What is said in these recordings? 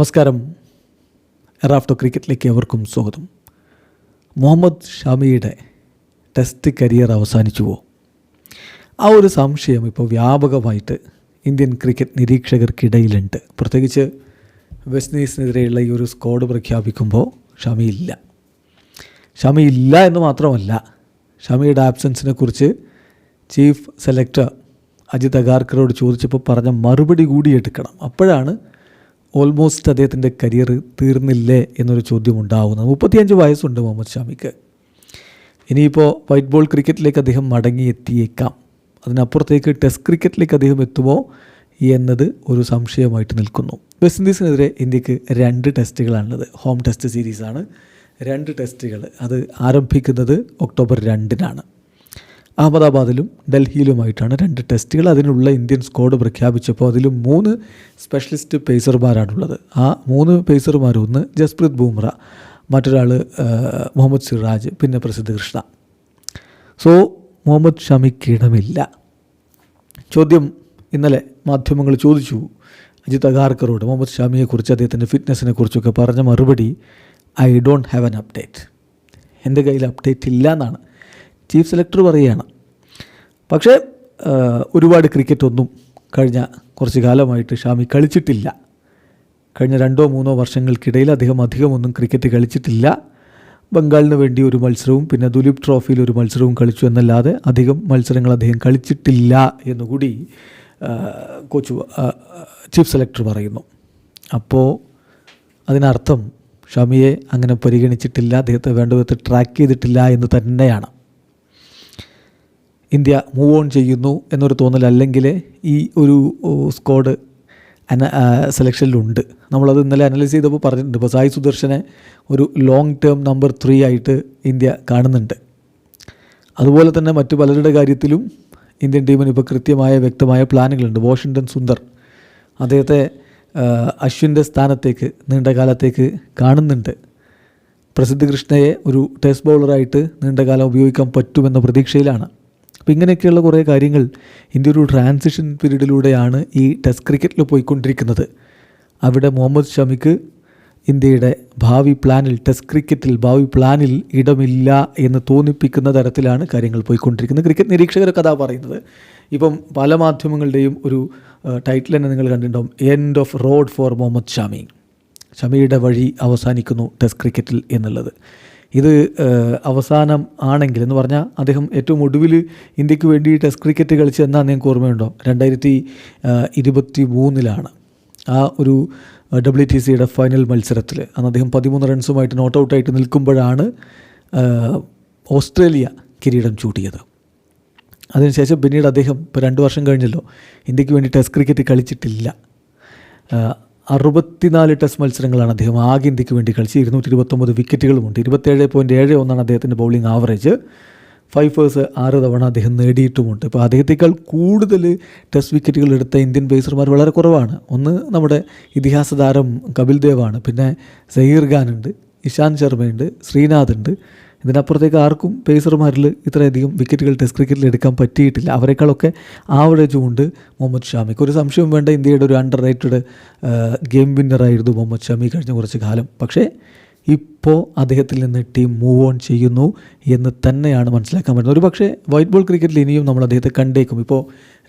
നമസ്കാരം. എറാഫ്റ്റോ ക്രിക്കറ്റിലേക്ക് എവർക്കും സ്വാഗതം. മുഹമ്മദ് ഷമിയുടെ ടെസ്റ്റ് കരിയർ അവസാനിച്ചുവോ? ആ ഒരു സംശയം ഇപ്പോൾ വ്യാപകമായിട്ട് ഇന്ത്യൻ ക്രിക്കറ്റ് നിരീക്ഷകർക്കിടയിലുണ്ട്. പ്രത്യേകിച്ച് വെസ്റ്റ് ഇൻഡീസിനെതിരെയുള്ള ഈ ഒരു സ്കോഡ് പ്രഖ്യാപിക്കുമ്പോൾ ഷമി ഇല്ല ഷമി ഇല്ല എന്ന് മാത്രമല്ല ഷമിയുടെ ആബ്സൻസിനെ കുറിച്ച് ചീഫ് സെലക്ടർ അജിത് അഗാർക്കറോട് ചോദിച്ചപ്പോൾ പറഞ്ഞ മറുപടി കൂടി എടുക്കണം. അപ്പോഴാണ് ഓൾമോസ്റ്റ് അദ്ദേഹത്തിന്റെ കരിയർ തീർന്നില്ലേ എന്നൊരു ചോദ്യം ഉണ്ടാവുന്നത് മുപ്പത്തിയഞ്ച് വയസ്സുണ്ട് മുഹമ്മദ് ഷാമിക്ക്. ഇനിയിപ്പോൾ വൈറ്റ് ബോൾ ക്രിക്കറ്റിലേക്ക് അദ്ദേഹം മടങ്ങിയെത്തിയേക്കാം. അതിനപ്പുറത്തേക്ക് ടെസ്റ്റ് ക്രിക്കറ്റിലേക്ക് അദ്ദേഹം എത്തുമോ എന്നത് ഒരു സംശയമായിട്ട് നിൽക്കുന്നു. വെസ്റ്റ് ഇൻഡീസിനെതിരെ ഇന്ത്യയ്ക്ക് രണ്ട് ടെസ്റ്റുകളാണുള്ളത്. ഹോം ടെസ്റ്റ് സീരീസാണ് രണ്ട് ടെസ്റ്റുകൾ. അത് ആരംഭിക്കുന്നത് ഒക്ടോബർ രണ്ടിനാണ്. അഹമ്മദാബാദിലും ഡൽഹിയിലുമായിട്ടാണ് രണ്ട് ടെസ്റ്റുകൾ. അതിനുള്ള ഇന്ത്യൻ സ്ക്വാഡ് പ്രഖ്യാപിച്ചപ്പോൾ അതിൽ മൂന്ന് സ്പെഷ്യലിസ്റ്റ് പേസർമാരാണുള്ളത് ആ മൂന്ന് പേസർമാർ ഒന്ന് ജസ്പ്രീത് ബൂംറ മറ്റൊരാൾ മുഹമ്മദ് സിറാജ് പിന്നെ പ്രസിദ്ധ കൃഷ്ണ. സോ മുഹമ്മദ് ഷമിക്ക് ഇടമില്ല. ചോദ്യം ഇന്നലെ മാധ്യമങ്ങൾ ചോദിച്ചു. അജിത് അഗാർക്കറോട് മുഹമ്മദ് ഷമിയെക്കുറിച്ച് അദ്ദേഹത്തിന്റെ ഫിറ്റ്നസ്സിനെ കുറിച്ചൊക്കെ പറഞ്ഞ മറുപടി I don't have an update എന്റെ കയ്യിൽ അപ്ഡേറ്റ് ഇല്ല എന്നാണ്. ചീഫ് സെലക്ടർ പറയുകയാണ് പക്ഷേ ഒരുപാട് ക്രിക്കറ്റ് ഒന്നും കഴിഞ്ഞ കുറച്ച് കാലമായിട്ട് ഷാമി കളിച്ചിട്ടില്ല. കഴിഞ്ഞ രണ്ടോ മൂന്നോ വർഷങ്ങൾക്കിടയിൽ അദ്ദേഹം അധികമൊന്നും ക്രിക്കറ്റ് കളിച്ചിട്ടില്ല. ബംഗാളിന് വേണ്ടി ഒരു മത്സരവും പിന്നെ ദുലീപ് ട്രോഫിയിൽ ഒരു മത്സരവും കളിച്ചു എന്നല്ലാതെ അധികം മത്സരങ്ങൾ അദ്ദേഹം കളിച്ചിട്ടില്ല എന്നുകൂടി കോച്ച് ചീഫ് സെലക്ടർ പറയുന്നു. അപ്പോൾ അതിനർത്ഥം ഷമിയെ അങ്ങനെ പരിഗണിച്ചിട്ടില്ല അദ്ദേഹത്തെ വേണ്ട വിധത്തിൽ ട്രാക്ക് ചെയ്തിട്ടില്ല എന്ന് തന്നെയാണ്. ഇന്ത്യ മൂവ് ഓൺ ചെയ്യുന്നു എന്നൊരു തോന്നൽ അല്ലെങ്കിൽ ഈ ഒരു സ്ക്വാഡ് അന സെലക്ഷനിലുണ്ട് നമ്മളത് ഇന്നലെ അനലൈസ് ചെയ്തപ്പോൾ പറഞ്ഞിട്ടുണ്ട്. ഇപ്പോൾ സായി സുദർശനെ ഒരു ലോങ് ടേം നമ്പർ ത്രീ ആയിട്ട് ഇന്ത്യ കാണുന്നുണ്ട്. അതുപോലെ തന്നെ മറ്റു പലരുടെ കാര്യത്തിലും ഇന്ത്യൻ ടീമിന് ഇപ്പോൾ കൃത്യമായ വ്യക്തമായ പ്ലാനുകളുണ്ട്. വാഷിങ്ടൺ സുന്ദർ അദ്ദേഹത്തെ അശ്വിന്റെ സ്ഥാനത്തേക്ക് നീണ്ട കാലത്തേക്ക് കാണുന്നുണ്ട്. പ്രസിദ്ധ കൃഷ്ണയെ ഒരു ടെസ്റ്റ് ബൗളറായിട്ട് നീണ്ടകാലം ഉപയോഗിക്കാൻ പറ്റുമെന്ന പ്രതീക്ഷയിലാണ്. അപ്പോൾ ഇങ്ങനെയൊക്കെയുള്ള കുറേ കാര്യങ്ങൾ ഇന്ത്യ ഒരു ട്രാൻസിഷൻ പീരീഡിലൂടെയാണ് ഈ ടെസ്റ്റ് ക്രിക്കറ്റിൽ പോയിക്കൊണ്ടിരിക്കുന്നത്. അവിടെ മുഹമ്മദ് ഷമിക്ക് ഇന്ത്യയുടെ ഭാവി പ്ലാനിൽ ടെസ്റ്റ് ക്രിക്കറ്റിൽ ഭാവി പ്ലാനിൽ ഇടമില്ല എന്ന് തോന്നിപ്പിക്കുന്ന തരത്തിലാണ് കാര്യങ്ങൾ പോയിക്കൊണ്ടിരിക്കുന്നത്. ക്രിക്കറ്റ് നിരീക്ഷകരൊക്കെ അതാ പറയുന്നത്. ഇപ്പം പല മാധ്യമങ്ങളുടെയും ഒരു ടൈറ്റിൽ തന്നെ നിങ്ങൾ കണ്ടിട്ടുണ്ടാവും. End of road for Mohammed Shami. ഷമിയുടെ വഴി അവസാനിക്കുന്നു ടെസ്റ്റ് ക്രിക്കറ്റിൽ എന്നുള്ളത്. ഇത് അവസാനം ആണെങ്കിൽ എന്ന് പറഞ്ഞാൽ അദ്ദേഹം ഏറ്റവും ഒടുവിൽ ഇന്ത്യയ്ക്ക് വേണ്ടി ടെസ്റ്റ് ക്രിക്കറ്റ് കളിച്ച് എന്നാൽ നിങ്ങൾക്ക് ഓർമ്മയുണ്ടോ? രണ്ടായിരത്തി ഇരുപത്തി മൂന്നിലാണ് ആ ഒരു ഡബ്ല്യു ടി സിയുടെ ഫൈനൽ മത്സരത്തിൽ അന്ന് അദ്ദേഹം പതിമൂന്ന് റൺസുമായിട്ട് നോട്ട് ഔട്ടായിട്ട് നിൽക്കുമ്പോഴാണ് ഓസ്ട്രേലിയ കിരീടം ചൂടിയത് അതിനുശേഷം പിന്നീട് അദ്ദേഹം ഇപ്പോൾ രണ്ട് വർഷം കഴിഞ്ഞല്ലോ ഇന്ത്യയ്ക്ക് വേണ്ടി ടെസ്റ്റ് ക്രിക്കറ്റ് കളിച്ചിട്ടില്ല. അറുപത്തിനാല് ടെസ്റ്റ് മത്സരങ്ങളാണ് അദ്ദേഹം ആകെ ഇന്ത്യയ്ക്ക് വേണ്ടി കളിച്ച് ഇരുന്നൂറ്റി ഇരുപത്തൊമ്പത് വിക്കറ്റുകളുമുണ്ട് ഇരുപത്തേഴ് പോയിന്റ് ഏഴ് ഒന്നാണ് അദ്ദേഹത്തിന്റെ ബൗളിംഗ് ആവറേജ് ഫൈഫേഴ്സ് ആറ് തവണ അദ്ദേഹം നേടിയിട്ടുമുണ്ട്. ഇപ്പോൾ അദ്ദേഹത്തേക്കാൾ കൂടുതൽ ടെസ്റ്റ് വിക്കറ്റുകൾ എടുത്ത ഇന്ത്യൻ പേസർമാർ വളരെ കുറവാണ്. ഒന്ന് നമ്മുടെ ഇതിഹാസ താരം കപിൽ ദേവാണ്. പിന്നെ സഹീർ ഖാനുണ്ട് ഇഷാന്ത് ശർമ്മയുണ്ട് ശ്രീനാഥ് ഉണ്ട്. ഇതിനപ്പുറത്തേക്ക് ആർക്കും പേസർമാരിൽ ഇത്രയധികം വിക്കറ്റുകൾ ടെസ്റ്റ് ക്രിക്കറ്റിൽ എടുക്കാൻ പറ്റിയിട്ടില്ല. അവരെക്കാളൊക്കെ ആവറേജും ഉണ്ട് മുഹമ്മദ് ഷാമിക്ക്. ഒരു സംശയവും വേണ്ട ഇന്ത്യയുടെ ഒരു അണ്ടർ റേറ്റഡ് ഗെയിം വിന്നറായിരുന്നു മുഹമ്മദ് ഷാമി കഴിഞ്ഞ കുറച്ച് കാലം. പക്ഷേ ഇപ്പോൾ അദ്ദേഹത്തിൽ നിന്ന് ടീം മൂവ് ഓൺ ചെയ്യുന്നു എന്ന് തന്നെയാണ് മനസ്സിലാക്കാൻ പറ്റുന്നത്. ഒരു പക്ഷേ വൈറ്റ് ബോൾ ക്രിക്കറ്റിൽ ഇനിയും നമ്മൾ അദ്ദേഹത്തെ കണ്ടേക്കും. ഇപ്പോൾ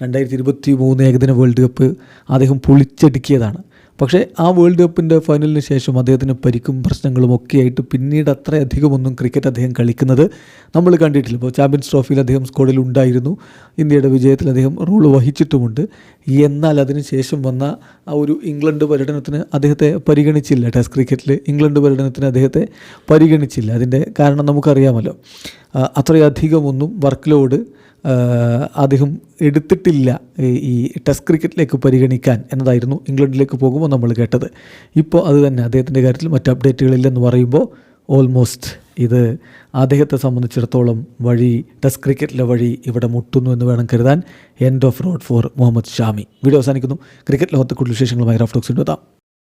രണ്ടായിരത്തി ഇരുപത്തി മൂന്ന് ഏകദിന വേൾഡ് കപ്പ് അദ്ദേഹം പൊളിച്ചടുക്കിയതാണ്. പക്ഷേ ആ വേൾഡ് കപ്പിന്റെ ഫൈനലിന് ശേഷം അദ്ദേഹത്തിന് പരിക്കും പ്രശ്നങ്ങളും ഒക്കെയായിട്ട് പിന്നീട് അത്രയധികമൊന്നും ക്രിക്കറ്റ് അദ്ദേഹം കളിക്കുന്നത് നമ്മൾ കണ്ടിട്ടില്ല. ഇപ്പോൾ ചാമ്പ്യൻസ് ട്രോഫിയിൽ അദ്ദേഹം സ്കോഡിൽ ഉണ്ടായിരുന്നു. ഇന്ത്യയുടെ വിജയത്തിൽ അദ്ദേഹം റോൾ വഹിച്ചിട്ടുമുണ്ട്. എന്നാൽ അതിന് ശേഷം വന്ന ആ ഒരു ഇംഗ്ലണ്ട് പര്യടനത്തിന് അദ്ദേഹത്തെ പരിഗണിച്ചില്ല. ടെസ്റ്റ് ക്രിക്കറ്റിൽ ഇംഗ്ലണ്ട് പര്യടനത്തിന് അദ്ദേഹത്തെ പരിഗണിച്ചില്ല. അതിന്റെ കാരണം നമുക്കറിയാമല്ലോ. അത്രയധികം അത്രയധികമൊന്നും വർക്ക് ലോഡ് അദ്ദേഹം എടുത്തിട്ടില്ല ഈ- ടെസ്റ്റ് ക്രിക്കറ്റിലേക്ക് പരിഗണിക്കാൻ എന്നതായിരുന്നു ഇംഗ്ലണ്ടിലേക്ക് പോകുമ്പോൾ നമ്മൾ കേട്ടത്. ഇപ്പോൾ അത് തന്നെ അദ്ദേഹത്തിന്റെ കാര്യത്തിൽ മറ്റ് അപ്ഡേറ്റുകളില്ലെന്ന് പറയുമ്പോൾ ഓൾമോസ്റ്റ് ഇത് അദ്ദേഹത്തെ സംബന്ധിച്ചിടത്തോളം വഴി ടെസ്റ്റ് ക്രിക്കറ്റിലെ വഴി ഇവിടെ മുട്ടുന്നു എന്ന് വേണം കരുതാൻ. End of road for Mohammed Shami. Video അവസാനിക്കുന്നു. ക്രിക്കറ്റ് ലോകത്തെ കൂടുതൽ വിശേഷങ്ങളുമായി റഫ്ലോക്സ് എത്താം.